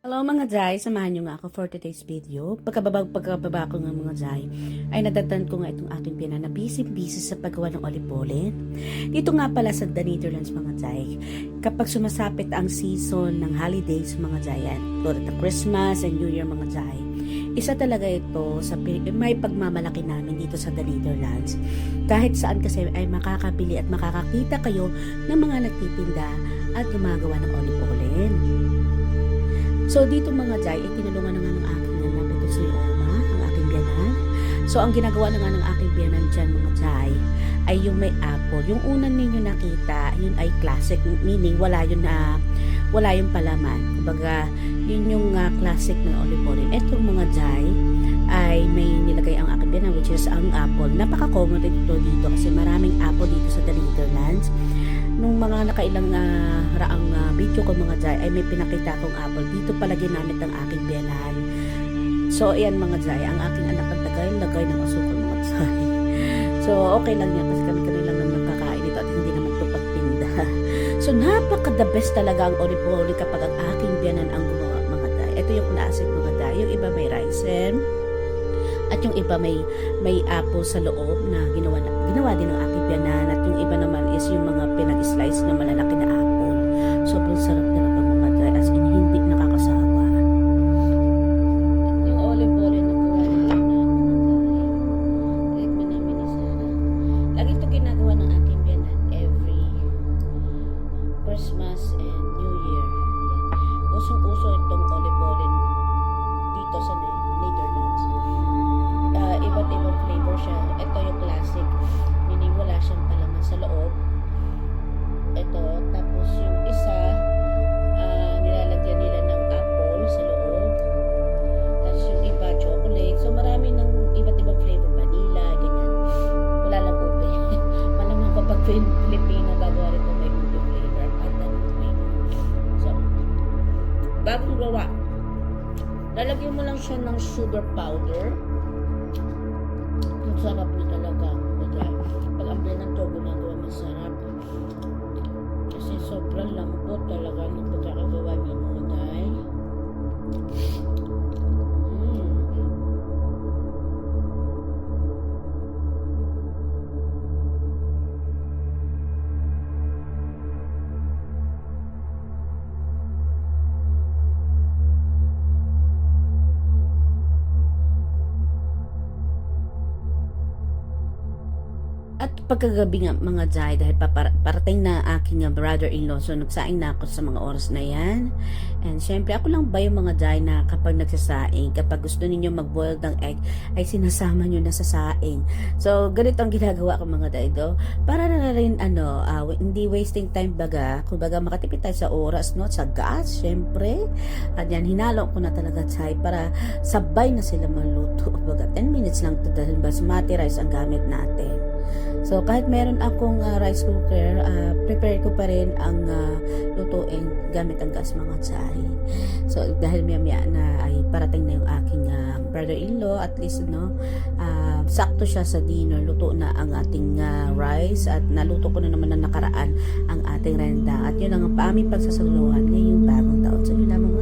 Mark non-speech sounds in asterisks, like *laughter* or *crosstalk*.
Hello mga Jai, samahan nyo nga ako for today's video. Pagkababa, pagkababa ko nga mga Jai, ay nadatan ko nga itong aking pinana busy-busy sa paggawa ng olibolin. Dito nga pala sa The Netherlands mga Jai, kapag sumasapit ang season ng holidays mga Jai, tulad ng Christmas and New Year mga Jai, isa talaga ito sa may pagmamalaki namin dito sa The Netherlands. Kahit saan kasi ay makakabili at makakakita kayo ng mga nagtitinda at gumagawa ng olibolin. So, dito mga Jai, eh, tinulungan na nga ng aking anak, ito si Oma, ang aking biyanan. So, ang ginagawa na nga ng aking biyanan dyan mga Jai, ay yung may apple. Yung una ninyo nakita, yun ay classic, meaning wala yun na, wala yung palaman. Kumbaga, yun yung uh, classic ng olive Etong mga Jai, ay may nilagay ang aking biyanan, which is ang apple. Napaka-common ito dito kasi maraming apple dito sa The Netherlands nung mga nakailang uh, raang uh, video ko mga Jai ay may pinakita akong apple. Dito pala ginamit ang aking biyanan. So, ayan mga Jai, ang aking anak ang tagay-lagay ng asukal mga *laughs* Jai. So, okay lang yan kasi kami-kami lang naman kakain ito at hindi naman ito pagtinda. *laughs* So, napaka-the best talaga ang oli kapag ang aking biyanan ang gumawa mga Jai. Ito yung classic mga Jai. Yung iba may raisin at yung iba may may apple sa loob na ginawa na, ginawa din ng aking biyanan at yung iba naman is yung mga pinag-slice na malalaki na apple. Sobrang sarap talaga bagong gawa. Lalagyan mo lang siya ng sugar powder. Ang sarap na talaga. At pagkagabi nga mga Jai, dahil parating na aking uh, brother-in-law, so nagsaing na ako sa mga oras na yan. And syempre, ako lang ba yung mga Jai na kapag nagsasaing, kapag gusto ninyo mag-boil ng egg, ay sinasama nyo na sa saing. So, ganito ang ginagawa ko mga Jai do. Para na rin, ano, ah, hindi wasting time baga, kumbaga makatipid tayo sa oras, no, sa gas, syempre. At yan, hinalo ko na talaga Jai para sabay na sila maluto. Baga, 10 minutes lang to dahil basmati rice ang gamit natin. So, kahit meron akong ah, rice cooker, ah, prepare ko pa rin ang ah, lutuin gamit ang gas mga tsari. So, dahil maya-maya na ay parating na yung aking ah, brother-in-law, at least, no, ah, sakto siya sa dinner, luto na ang ating ah, rice at naluto ko na naman na nakaraan ang ating renda. At yun ang aming pagsasaluhan ngayong bagong taon. So, yun lamang.